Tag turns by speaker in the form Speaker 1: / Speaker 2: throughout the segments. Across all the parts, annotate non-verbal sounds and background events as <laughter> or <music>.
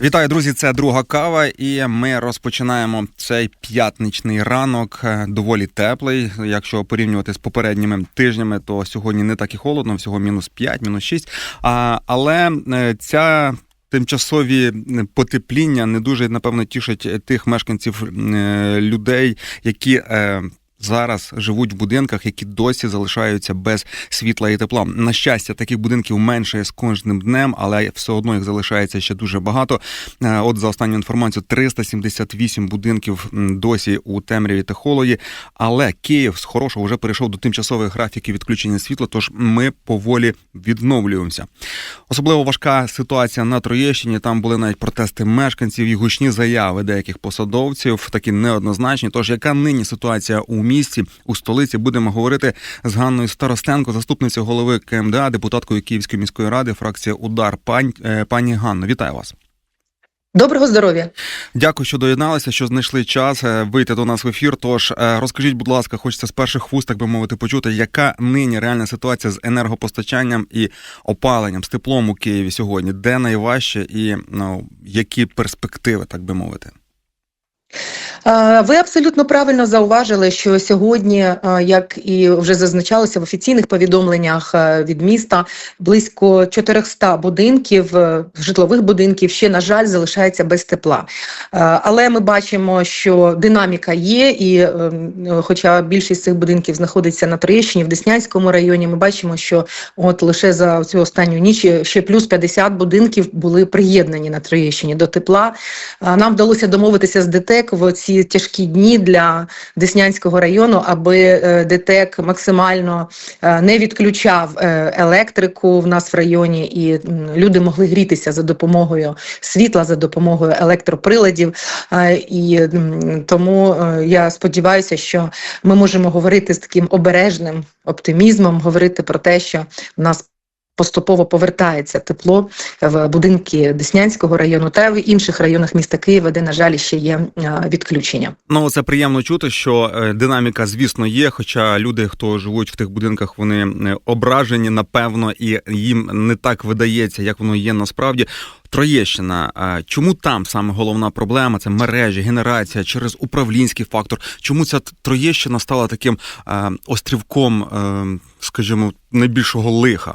Speaker 1: Вітаю, друзі! Це друга кава, і ми розпочинаємо цей п'ятничний ранок. е, Доволі теплий. Якщо порівнювати з попередніми тижнями, то сьогодні не так і холодно, всього мінус 5, мінус 6. А, але е, ця. Тимчасові потепління не дуже напевно тішать тих мешканців е, людей, які зараз живуть в будинках, які досі залишаються без світла і тепла. На щастя, таких будинків менше з кожним днем, але все одно їх залишається ще дуже багато. Е, От за останню інформацію, 378 будинків досі у темряві та холоді. Але Київ з хорошого вже перейшов до тимчасових графіків відключення світла. Тож ми поволі відновлюємося. Особливо важка ситуація на Троєщині. Там були навіть протести мешканців і гучні заяви деяких посадовців, такі неоднозначні. Тож, яка нині ситуація у місті, у столиці, будемо говорити з Ганною Старостенко, заступницею голови КМДА, депутаткою Київської міської ради, фракція Удар. Пань е, пані Ганно, вітаю вас.
Speaker 2: Доброго здоров'я.
Speaker 1: Дякую, що доєдналися, що знайшли час е, вийти до нас в ефір. Тож е, розкажіть, будь ласка, хочеться з перших вуст, так би мовити, почути, яка нині реальна ситуація з енергопостачанням і опаленням з теплом у Києві сьогодні, де найважче і ну які перспективи, так би мовити.
Speaker 2: Ви абсолютно правильно зауважили, що сьогодні, як і вже зазначалося в офіційних повідомленнях від міста, близько 400 будинків, е, житлових будинків ще, на жаль, залишається без тепла. Але ми бачимо, що динаміка є, і е, хоча більшість цих будинків знаходиться на Троєщині, в Деснянському районі, ми бачимо, що от лише за цю останню ніч ще плюс 50 будинків були приєднані на Троєщині до тепла. Нам вдалося домовитися з ДТЕК в ці тяжкі дні для Деснянського району, аби е, ДТЕК максимально е, не відключав е, електрику в нас в районі, і люди могли грітися за допомогою світла, за допомогою електроприладів. І тому я сподіваюся, що ми можемо говорити з таким обережним оптимізмом, говорити про те, що в нас поступово повертається тепло в будинки Деснянського району та в інших районах міста Києва, де, на жаль, ще є е, відключення.
Speaker 1: Ну це приємно чути, що е, динаміка, звісно, є. Хоча люди, хто живуть в тих будинках, вони е, ображені, напевно, і їм не так видається, як воно є насправді. Троєщина, чому там саме головна проблема? Це мережі, генерація через управлінський фактор. Чому ця Троєщина стала таким острівком, скажімо, найбільшого лиха?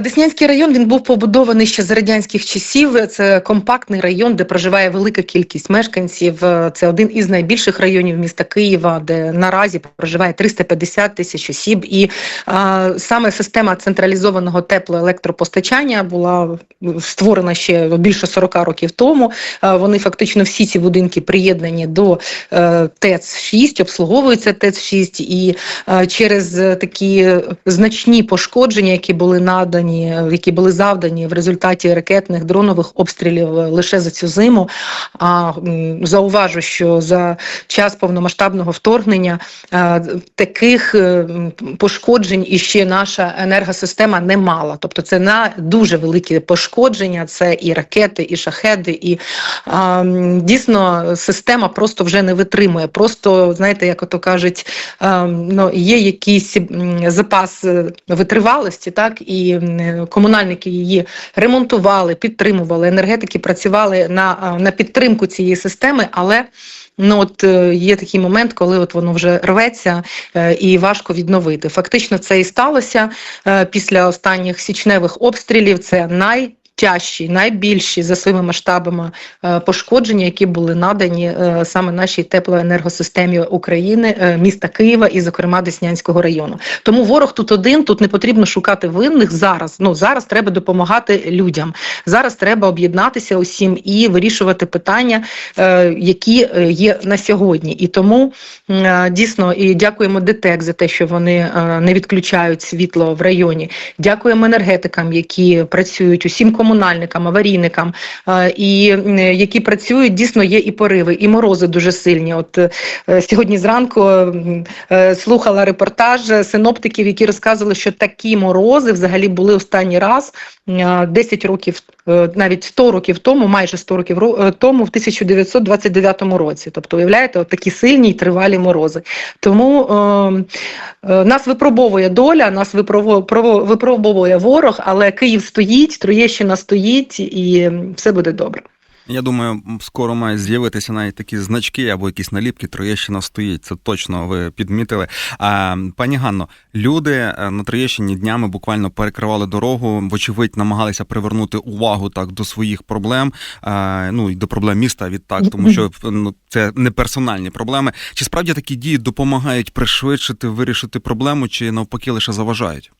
Speaker 2: Деснянський район він був побудований ще за радянських часів. Це компактний район, де проживає велика кількість мешканців. Е, Це один із найбільших районів міста Києва, де наразі проживає 350 тисяч осіб. І а, саме система централізованого теплоелектропостачання була створена ще більше 40 років тому. Е, Вони фактично всі ці будинки приєднані до е, ТЕЦ 6 обслуговуються ТЕЦ 6 і е, через е, такі значні пошкодження, які були надані, е, які були завдані в результаті ракетних дронових обстрілів лише за цю зиму. А зауважу, що за час повномасштабного вторгнення е, таких е, пошкоджень і ще наша енергосистема не мала. Тобто, це на дуже великі пошкодження. Це і ракети, і шахеди, і а, дійсно система просто вже не витримує. Просто знаєте, як ото кажуть, а, ну є якийсь м, запас е, витривалості, так і комунальники її ремонтували, підтримували. Енергетики працювали на, на підтримку цієї системи, але Ну от е, є такий момент, коли от воно вже рветься е, і важко відновити. Фактично, це і сталося е, після останніх січневих обстрілів. Це най тяжчі, найбільші за своїми масштабами е, пошкодження, які були надані е, саме нашій теплоенергосистемі України, е, міста Києва і, зокрема, Деснянського району. Тому ворог тут один, тут не потрібно шукати винних зараз. Ну зараз треба допомагати людям. Зараз треба об'єднатися усім і вирішувати питання, які є на сьогодні. І тому дійсно і дякуємо ДТЕК за те, що вони не відключають світло в районі. Дякуємо енергетикам, які працюють усім комунальникам, аварійникам, е, і які працюють, дійсно є і пориви, і морози дуже сильні. От е, сьогодні зранку е, слухала репортаж синоптиків, які розказували, що такі морози взагалі були останній раз е, 10 років, навіть 100 років тому, майже 100 років тому, в 1929 році. Тобто, уявляєте, от такі сильні й тривалі морози. Тому нас випробовує доля, нас випробовує ворог, але Київ стоїть, Троєщина стоїть, і все буде добре.
Speaker 1: Я думаю, скоро мають з'явитися навіть такі значки або якісь наліпки. Троєщина стоїть. Це точно ви підмітили. А пані Ганно, люди е, на Троєщині днями буквально перекривали дорогу. Вочевидь, намагалися привернути увагу так до своїх проблем. е, Ну і до проблем міста відтак, тому що <laughs> ну це не персональні проблеми. Чи справді такі дії допомагають пришвидшити вирішити проблему, чи навпаки лише заважають?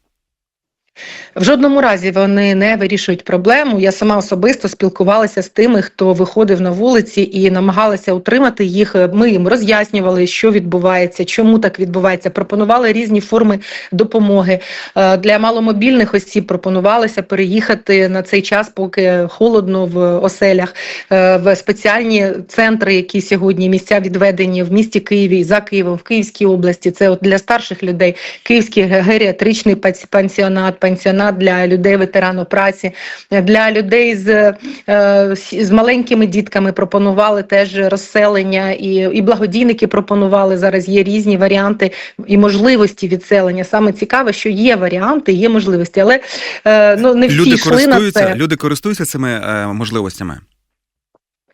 Speaker 2: В жодному разі вони не вирішують проблему. Я сама особисто спілкувалася з тими, хто виходив на вулиці і намагалася утримати їх. Ми їм роз'яснювали, що відбувається, чому так відбувається. Пропонували різні форми допомоги Е, для маломобільних осіб. Пропонувалося переїхати на цей час, поки холодно в оселях, е, в спеціальні центри, які сьогодні місця відведені в місті Києві за Києвом, в Київській області. Це от для старших людей Київський геріатричний пансіонат, пансіонат для людей ветерану праці, для людей з, е, з маленькими дітками пропонували теж розселення, і, і благодійники пропонували зараз. Є різні варіанти і можливості відселення. Саме цікаве, що є варіанти, є можливості, але е, ну не всі
Speaker 1: Люди
Speaker 2: йшли на це.
Speaker 1: люди користуються цими е, можливостями.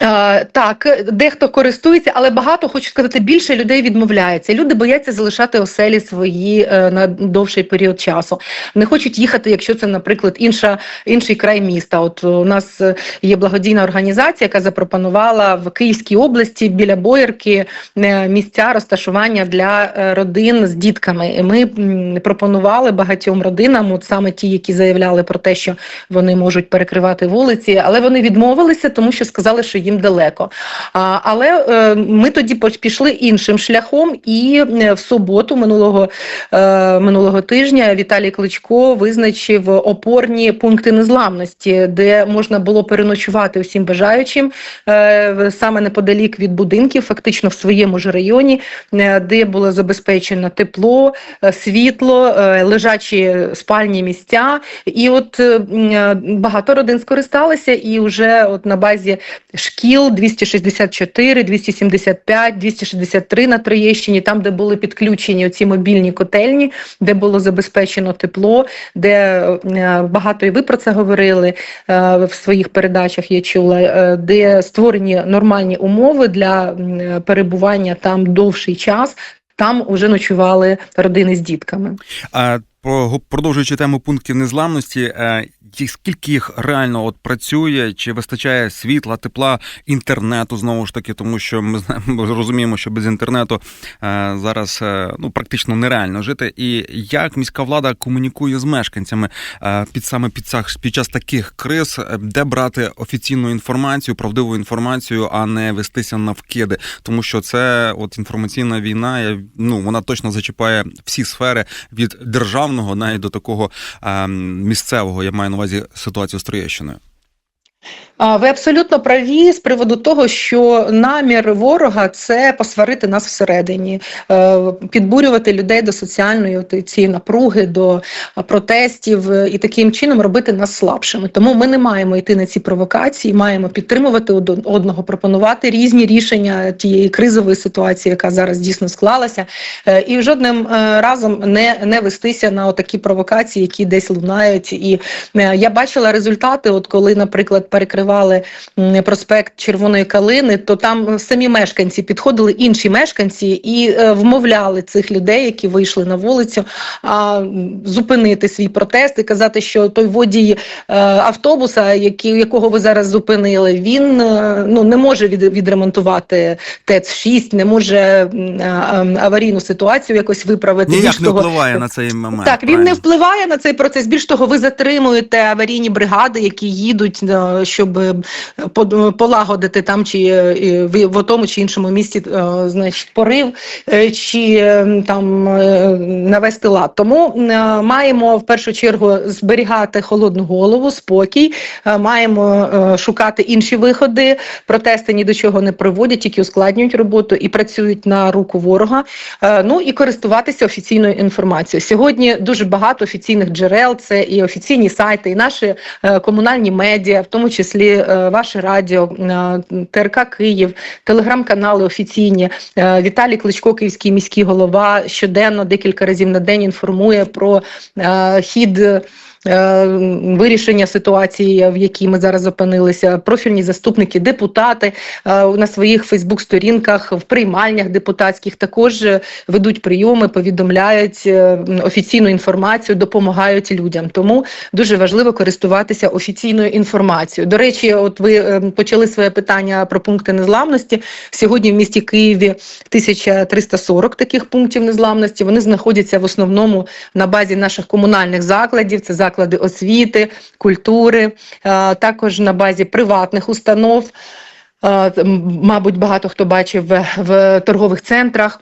Speaker 2: Е, так, дехто користується, але багато хочу сказати, більше людей відмовляється. Люди бояться залишати оселі свої е, на довший період часу. Не хочуть їхати, якщо це, наприклад, інша інший край міста. От у нас є благодійна організація, яка запропонувала в Київській області біля Боярки е, місця розташування для е, родин з дітками. І ми пропонували багатьом родинам, от саме ті, які заявляли про те, що вони можуть перекривати вулиці, але вони відмовилися, тому що сказали, що їм далеко. А, але е, ми тоді пішли іншим шляхом, і е, в суботу минулого, е, минулого тижня Віталій Кличко визначив опорні пункти незламності, де можна було переночувати усім бажаючим е, саме неподалік від будинків, фактично в своєму ж районі, е, де було забезпечено тепло, е, світло, е, лежачі спальні місця. І от е, багато родин скористалися, і вже от на базі шкіл 264, 275, 263 на Троєщині, там, де були підключені оці мобільні котельні, де було забезпечено тепло, де е, багато і ви про це говорили е, в своїх передачах. Я чула, е, де створені нормальні умови для перебування там довший час. Там уже ночували родини з дітками.
Speaker 1: А продовжуючи тему пунктів незламності, е, скільки їх реально от працює, чи вистачає світла, тепла, інтернету знову ж таки, тому що ми розуміємо, що без інтернету е, зараз е, ну практично нереально жити. І як міська влада комунікує з мешканцями під саме під цах під час таких криз, де брати офіційну інформацію, правдиву інформацію, а не вестися на вкиди, тому що це от інформаційна війна, ну вона точно зачіпає всі сфери від державного навіть до такого е, місцевого. Я маю на увазі ситуацію з Троєщиною.
Speaker 2: Ви абсолютно праві з приводу того, що намір ворога це посварити нас всередині, е, підбурювати людей до соціальної цієї напруги, до протестів е, і таким чином робити нас слабшими. Тому ми не маємо йти на ці провокації, маємо підтримувати одного, пропонувати різні рішення тієї кризової ситуації, яка зараз дійсно склалася, е, і жодним разом не, не вестися на такі провокації, які десь лунають. І я бачила результати, от коли, наприклад, перекривали проспект Червоної Калини, то там самі мешканці підходили інші мешканці і е, вмовляли цих людей, які вийшли на вулицю, зупинити свій протест і казати, що той водій е, автобуса, якого ви зараз зупинили, він е, ну не може від, відремонтувати ТЕЦ-6, не може аварійну ситуацію якось виправити.
Speaker 1: Ніяк
Speaker 2: Більш
Speaker 1: не
Speaker 2: того,
Speaker 1: впливає на цей момент.
Speaker 2: так, він не впливає на цей процес. Більш того, ви затримуєте аварійні бригади, які їдуть щоб е, полагодити там чи е, в, тому чи іншому місті е, значить порив е, чи е, там е, навести лад. Тому е, маємо в першу чергу зберігати холодну голову, спокій, е, маємо е, шукати інші виходи. Протести ні до чого не приводять, тільки ускладнюють роботу і працюють на руку ворога. Е, Ну і користуватися офіційною інформацією. Сьогодні дуже багато офіційних джерел. Це і офіційні сайти, і наші е, комунальні медіа, в тому числі е, ваше радіо, е, ТРК Київ, телеграм-канали офіційні. Е, Віталій Кличко, київський міський голова, щоденно декілька разів на день інформує про хід. Е, Вирішення ситуації, в якій ми зараз опинилися, профільні заступники, депутати е, на своїх Фейсбук-сторінках, в приймальнях депутатських також е, ведуть прийоми, повідомляють офіційну інформацію, допомагають людям. Тому дуже важливо користуватися офіційною інформацією. До речі, от ви почали своє питання про пункти незламності. Сьогодні в місті Києві 1340 таких пунктів незламності. Вони знаходяться в основному на базі наших комунальних закладів. Це заклади освіти, культури, е, також на базі приватних установ. Е, Мабуть, багато хто бачив в, торгових центрах.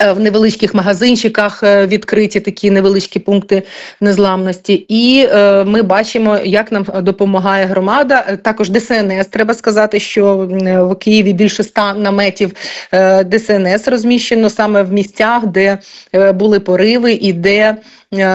Speaker 2: е, В невеличких магазинчиках відкриті такі невеличкі пункти незламності, і е, ми бачимо, як нам допомагає громада. Також ДСНС треба сказати, що в Києві більше ста наметів ДСНС розміщено саме в місцях, де були пориви і де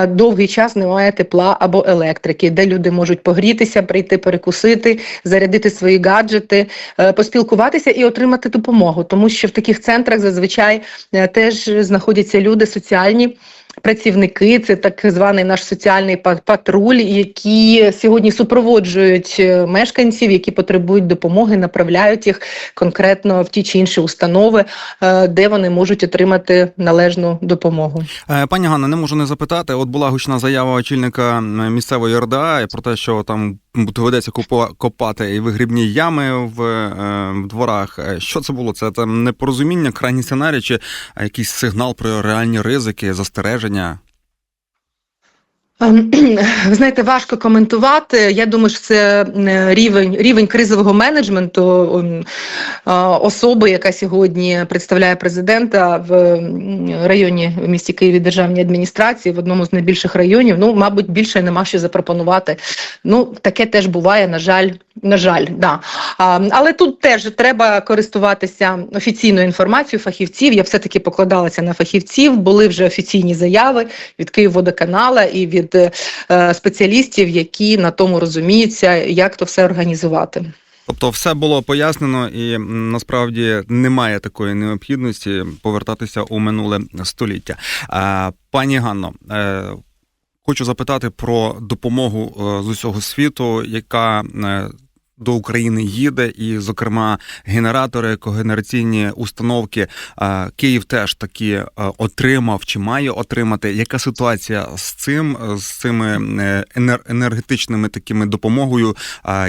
Speaker 2: довгий час немає тепла або електрики, де люди можуть погрітися, прийти перекусити, зарядити свої гаджети, е, поспілкуватися і отримати допомогу, тому що в таких центрах зазвичай е, теж знаходяться люди соціальні. Працівники, це так званий наш соціальний па- патруль, які сьогодні супроводжують е, мешканців, які потребують допомоги, направляють їх конкретно в ті чи інші установи, е, де вони можуть отримати належну допомогу.
Speaker 1: Е, Пані Ганна, не можу не запитати. От була гучна заява очільника місцевої РДА про те, що там доведеться копати і вигрібні ями в, е, в дворах. Е, Що це було? Це там непорозуміння, крайній сценарій, чи е, якийсь сигнал про реальні ризики, застереження?
Speaker 2: Ем, <clears throat> Ви знаєте, важко коментувати. Я думаю, що це рівень рівень кризового менеджменту ем, особи, яка сьогодні представляє президента в районі в місті Києві державній адміністрації в одному з найбільших районів. Ну, мабуть, більше нема що запропонувати. Ну, таке теж буває, на жаль, на жаль, да. Але тут теж треба користуватися офіційною інформацією фахівців. Я все-таки покладалася на фахівців. Були вже офіційні заяви від Київводоканала і від е, спеціалістів, які на тому розуміються, як то все організувати.
Speaker 1: Тобто, все було пояснено, і насправді немає такої необхідності повертатися у минуле століття. Пані Ганно, е, хочу запитати про допомогу е, з усього світу, яка до України їде, і, зокрема, генератори, когенераційні установки. Е, Київ теж такі е, отримав чи має отримати. Яка ситуація з цим, е, з цими енергетичними такими допомогою?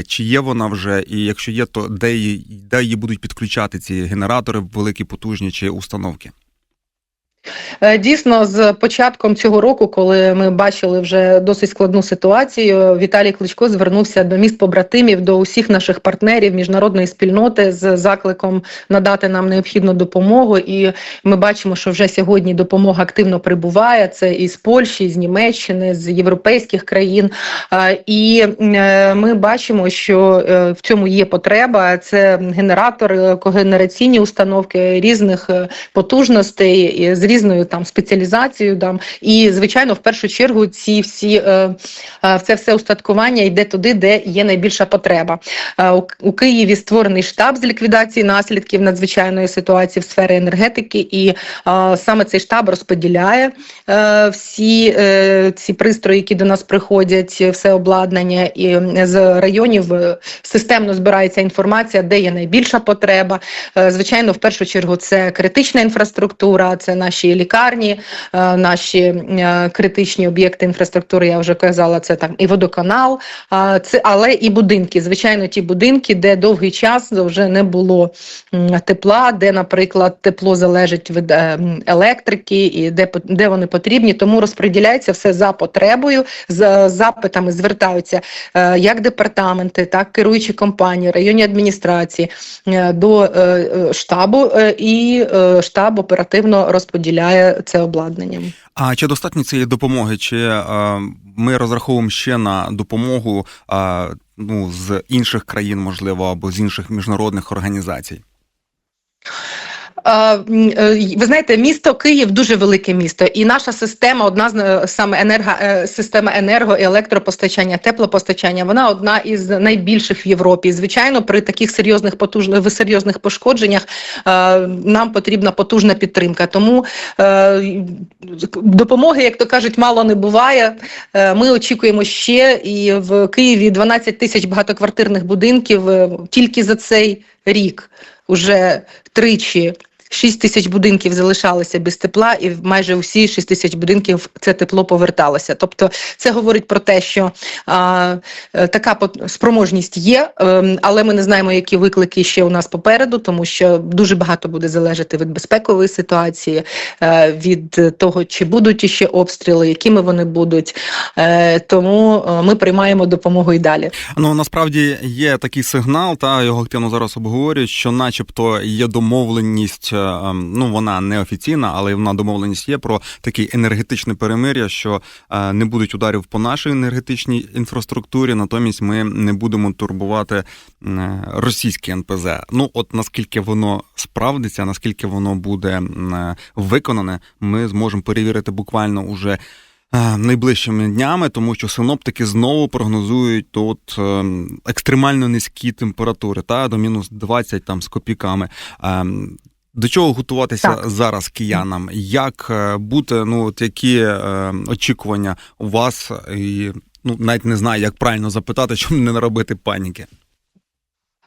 Speaker 1: Чи є вона вже? І якщо є, то де її, де її будуть підключати ці генератори великі, потужні чи установки?
Speaker 2: Е, Дійсно, з початком цього року, коли ми бачили вже досить складну ситуацію, Віталій Кличко звернувся до міст побратимів, до усіх наших партнерів міжнародної спільноти з закликом надати нам необхідну допомогу. І ми бачимо, що вже сьогодні допомога активно прибуває. Це із Польщі, з Німеччини, з європейських країн. Е, І е, ми бачимо, що в цьому є потреба. Це генератори, когенераційні установки різних потужностей з різною там спеціалізацією. Там і звичайно, в першу чергу, ці всі е, е, це все устаткування йде туди, де є найбільша потреба. Е, у, Києві створений штаб з ліквідації наслідків надзвичайної ситуації в сфері енергетики, і саме цей штаб розподіляє всі ці пристрої, які до нас приходять, все обладнання, і з районів системно збирається інформація, де є найбільша потреба. Звичайно, в першу чергу це критична інфраструктура, це наші наші лікарні, е, наші е, критичні об'єкти інфраструктури. Я вже казала, це там і водоканал, це але і будинки. Звичайно, ті будинки, де довгий час вже не було тепла, де, наприклад, тепло залежить від е, електрики, і де де вони потрібні. Тому розподіляється все за потребою, з запитами звертаються як департаменти, так керуючі компанії, районні адміністрації до штабу, і штаб оперативно розподіляє це обладнання.
Speaker 1: А чи достатньо цієї допомоги? Чи е, ми розраховуємо ще на допомогу е, ну, з інших країн, можливо, або з інших міжнародних організацій?
Speaker 2: Е, Ви знаєте, місто Київ дуже велике місто, і наша система, одна з е, саме енерго, е, система енерго і електропостачання, теплопостачання, вона одна із найбільших в Європі. Звичайно, при таких серйозних потужних серйозних пошкодженнях нам потрібна потужна підтримка. Тому допомоги, як то кажуть, мало не буває. Ми очікуємо ще і в Києві 12 тисяч багатоквартирних будинків тільки за цей рік. Уже тричі 6 тисяч будинків залишалися без тепла, і майже усі 6 тисяч будинків це тепло поверталося. Тобто, це говорить про те, що а, е, така спроможність є, ем, але ми не знаємо, які виклики ще у нас попереду, тому що дуже багато буде залежати від безпекової ситуації, е, від того, чи будуть іще обстріли, якими вони будуть. Е, Тому ми приймаємо допомогу і далі.
Speaker 1: Ну насправді є такий сигнал, та його активно зараз обговорюють, що, начебто, є домовленість. Е, ем, Ну вона не офіційна, але вона домовленість є про таке енергетичне перемир'я, що е, не будуть ударів по нашій енергетичній інфраструктурі. Натомість ми не будемо турбувати е, російське НПЗ. Ну от наскільки воно справдиться, наскільки воно буде виконане, ми зможемо перевірити буквально уже. Найближчими днями, тому що синоптики знову прогнозують тут ем, екстремально низькі температури, та до мінус 20 там з копійками. До чого готуватися
Speaker 2: Так.
Speaker 1: зараз киянам? Як е, бути? Ну от які е, очікування у вас? І ну навіть не знаю, як правильно запитати, щоб не наробити паніки.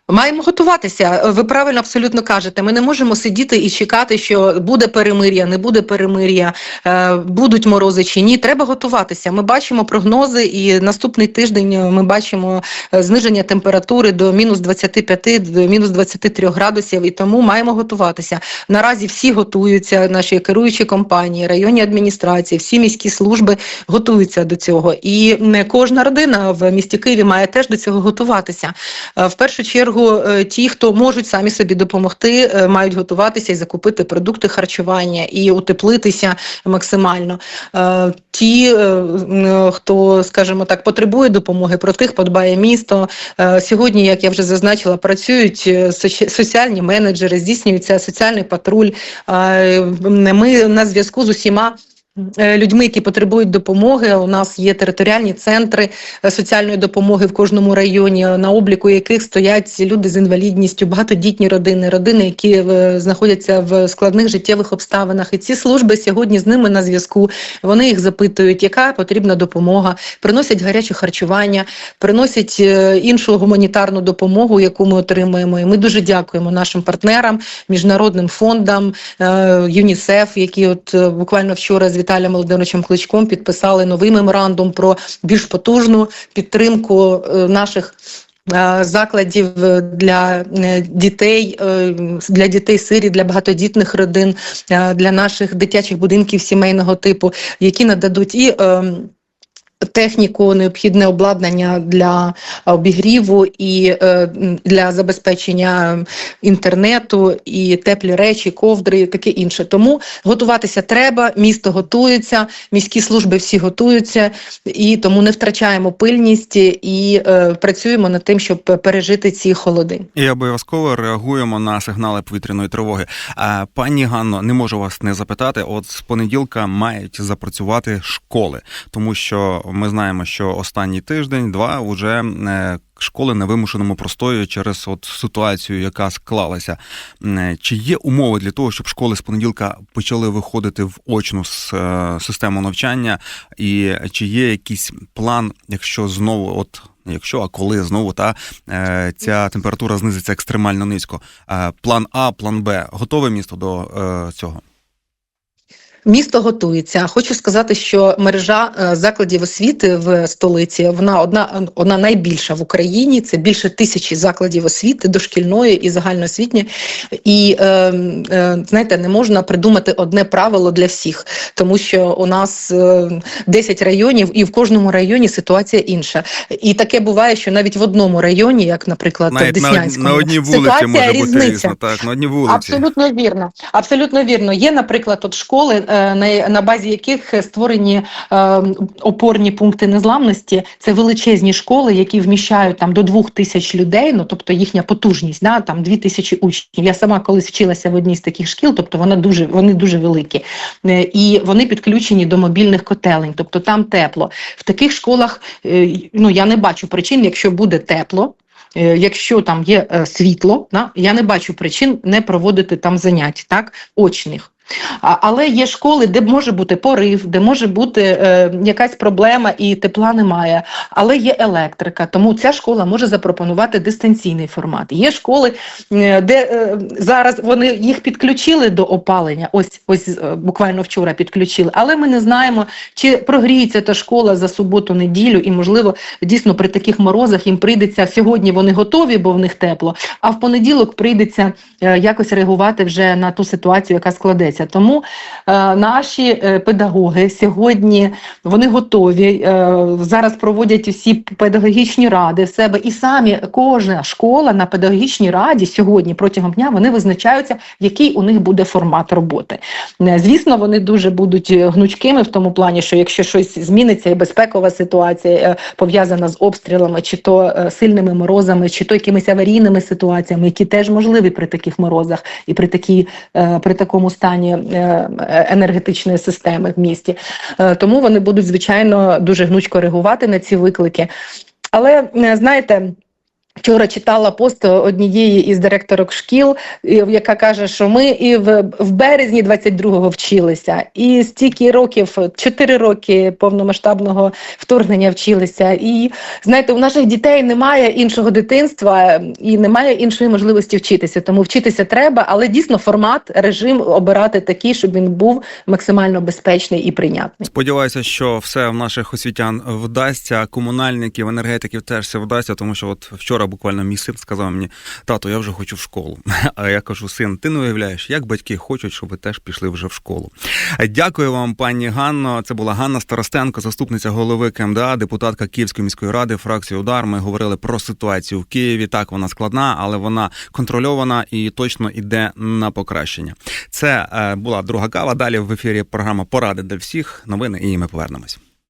Speaker 2: Маємо готуватися. Ви правильно абсолютно кажете. Ми не можемо сидіти і чекати, що буде перемир'я, не буде перемир'я, е, будуть морози чи ні. Треба готуватися. Ми бачимо прогнози, і наступний тиждень ми бачимо е, зниження температури до мінус 25, до мінус 23 градусів. І тому маємо готуватися. Наразі всі готуються, наші керуючі компанії, районні адміністрації, всі міські служби готуються до цього. І не кожна родина в місті Києві має теж до цього готуватися. Е, В першу чергу, е, ті, хто можуть самі собі допомогти, е, мають готуватися і закупити продукти харчування і утеплитися максимально. Е, Ті, е, хто, скажімо так, потребує допомоги, про тих подбає місто. Сьогодні, як я вже зазначила, працюють соціальні менеджери, здійснюється соціальний патруль. Ми на зв'язку з усіма. Е, Людьми, які потребують допомоги, у нас є територіальні центри е, соціальної допомоги в кожному районі, е, на обліку яких стоять люди з інвалідністю, багатодітні родини, родини, які знаходяться в складних життєвих обставинах. І ці служби сьогодні з ними на зв'язку. Вони їх запитують, яка потрібна допомога, приносять гаряче харчування, приносять іншу гуманітарну допомогу, яку ми отримуємо. І ми дуже дякуємо нашим партнерам, міжнародним фондам, ЮНІСЕФ, які от буквально вчора з Віталієм Володимировичем Кличком підписали новий меморандум про більш потужну підтримку е, наших. е, Закладів е, для дітей, для дітей сирі, для багатодітних родин, для наших дитячих будинків сімейного типу, які нададуть і ем, техніку, необхідне обладнання для обігріву і е, для забезпечення інтернету, і теплі речі, ковдри, і таке інше. Тому готуватися треба. Місто готується, міські служби всі готуються, і тому не втрачаємо пильність і е, працюємо над тим, щоб пережити ці холоди.
Speaker 1: І обов'язково реагуємо на сигнали повітряної тривоги. А пані Ганно, не можу вас не запитати. От з понеділка мають запрацювати школи, тому що ми знаємо, що останній тиждень, два вже е, школи на вимушеному простої через от ситуацію, яка склалася. Е, Чи є умови для того, щоб школи з понеділка почали виходити в очну е, систему навчання, і чи є якийсь план, якщо знову от. Якщо а коли знову та ця температура знизиться екстремально низько. План А, план Б. Готове місто до цього?
Speaker 2: Місто готується. Хочу сказати, що мережа е, закладів освіти в столиці вона одна одна найбільша в Україні. Це більше тисячі закладів освіти, дошкільної і загальноосвітньої. І е, е, знаєте, не можна придумати одне правило для всіх, тому що у нас е, 10 районів, і в кожному районі ситуація інша. І таке буває, що навіть в одному районі, як, наприклад,
Speaker 1: Навіть на,
Speaker 2: Деснянському,
Speaker 1: на одній вулиці
Speaker 2: ситуація
Speaker 1: може бути
Speaker 2: різниця.
Speaker 1: різно. Так, на одній вулиці.
Speaker 2: Абсолютно вірно. Абсолютно вірно. Є, наприклад, от школи, е, на, на базі яких створені е, опорні пункти незламності. Це величезні школи, які вміщають там до двох тисяч людей. Ну тобто їхня потужність, да, там дві тисячі учнів. Я сама колись вчилася в одній з таких шкіл, тобто вона дуже вони дуже великі, Е, і вони підключені до мобільних котелень, тобто там тепло. В таких школах е, ну я не бачу причин, якщо буде тепло. Е, Якщо там є е, світло, я не бачу причин не проводити там занять, так, очних. Але є школи, де може бути порив, де може бути е, якась проблема і тепла немає, але є електрика, тому ця школа може запропонувати дистанційний формат. Є школи, е, де е, зараз вони їх підключили до опалення. Ось ось е, буквально вчора підключили, але ми не знаємо, чи прогріється та школа за суботу-неділю, і можливо дійсно при таких морозах їм прийдеться сьогодні. Вони готові, бо в них тепло. А в понеділок прийдеться е, якось реагувати вже на ту ситуацію, яка складеться. Тому е, наші е, педагоги сьогодні вони готові е, зараз проводять усі педагогічні ради в себе, і самі кожна школа на педагогічній раді сьогодні протягом дня вони визначаються, який у них буде формат роботи. Е, Звісно, вони дуже будуть гнучкими в тому плані, що якщо щось зміниться, і безпекова ситуація е, пов'язана з обстрілами, чи то сильними морозами, чи то якимись аварійними ситуаціями, які теж можливі при таких морозах і при такій при такому стані е, е, енергетичної системи в місті. Е, Тому вони будуть звичайно дуже гнучко реагувати на ці виклики. Але е, знаєте. Вчора читала пост однієї із директорок шкіл, яка каже, що ми і в, в березні 22-го вчилися, і стільки років, 4 роки повномасштабного вторгнення вчилися. І знаєте, у наших дітей немає іншого дитинства і немає іншої можливості вчитися. Тому вчитися треба, але дійсно формат, режим обирати такий, щоб він був максимально безпечний і прийнятний.
Speaker 1: Сподіваюся, що все в наших освітян вдасться. Комунальників, енергетиків теж все вдасться, тому що от вчора буквально мій син сказав мені: тато, я вже хочу в школу. <laughs> А я кажу, син, ти не уявляєш, як батьки хочуть, щоб ви теж пішли вже в школу. Дякую вам, пані Ганно. Це була Ганна Старостенко, заступниця голови КМДА, депутатка Київської міської ради, фракції Удар. Ми говорили про ситуацію в Києві. Так, вона складна, але вона контрольована і точно йде на покращення. Це е, була друга кава. Далі в ефірі програма Поради для всіх. Новини і ми повернемось.